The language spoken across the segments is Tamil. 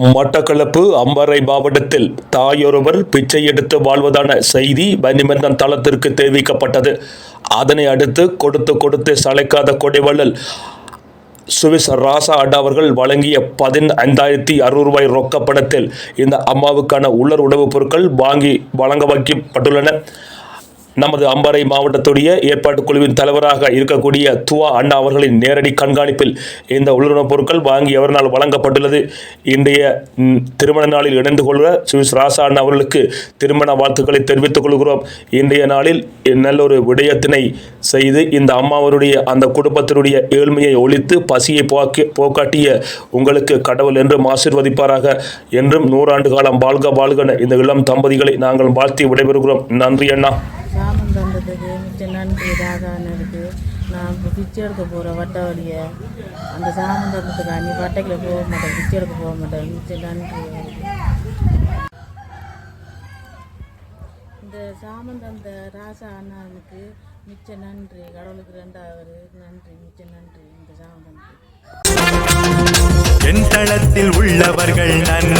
மட்டக்களப்பு அம்பறை மாவட்டத்தில் தாயொருவர் பிச்சை எடுத்து வாழ்வதான செய்தி வன்னிமந்தன் தளத்திற்கு தெரிவிக்கப்பட்டது. அதனை அடுத்து கொடுத்து கொடுத்து சளைக்காத கொடைவள்ளல் சுவிஸ் ராசா அண்டா அவர்கள் வழங்கிய பதினைந்தாயிரத்தி அறுநூறு ரூபாய் ரொக்க பணத்தில் இந்த அம்மாவுக்கான உள்ளர் உணவுப் பொருட்கள் வாங்கி வழங்க வைக்கப்பட்டுள்ளன. நமது அம்பாறை மாவட்டத்துடைய ஏற்பாட்டு குழுவின் தலைவராக இருக்கக்கூடிய துவா அண்ணா அவர்களின் நேரடி கண்காணிப்பில் இந்த உள்ளுணர்வு பொருட்கள் வாங்கி அவரினால் வழங்கப்பட்டுள்ளது. இன்றைய திருமண நாளில் இணைந்து கொள்கிற சுவிஸ் ராசா அண்ணா அவர்களுக்கு திருமண வாழ்த்துக்களை தெரிவித்துக் கொள்கிறோம். இன்றைய நாளில் நல்ல ஒரு விடயத்தினை செய்து இந்த அம்மாவருடைய அந்த குடும்பத்தினுடைய ஏழ்மையை ஒழித்து பசியை போக்கி போக்காட்டிய உங்களுக்கு கடவுள் என்றும் ஆசிர்வதிப்பாராக. என்றும் நூறாண்டு காலம் வாழ்க வாழ்கன இந்த இளம் தம்பதிகளை நாங்கள் வாழ்த்தி விடைபெறுகிறோம். நன்றி அண்ணா. சாமம் மிச்சம் மிச்ச நன்றி இருக்குது நான் இப்போ பிச்சை எடுக்க போகிற வட்ட வழியை அந்த சாமந்தத்துக்கு தந்ததுக்கு வட்டைக்கில் போக மாட்டேன். பிச்சை எடுக்க போக மாட்டேன். மிச்ச நன்றி. இந்த சாமந்தந்த ராசா அண்ணனுக்கு மிச்ச நன்றி. கடவுளுக்கு ரெண்டாவது நன்றி. மிச்ச நன்றி. இந்த சாமம் என் தளத்தில் உள்ளவர்கள் நன்றி.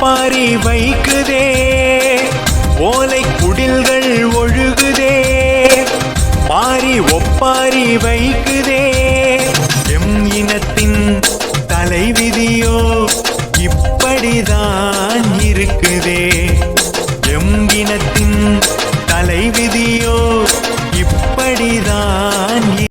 ஒப்பாரி வைக்குதே. ஓலை குடில்கள் ஒழுகுதே. பாரி ஒப்பாரி வைக்குதே. எம் இனத்தின் தலைவிதியோ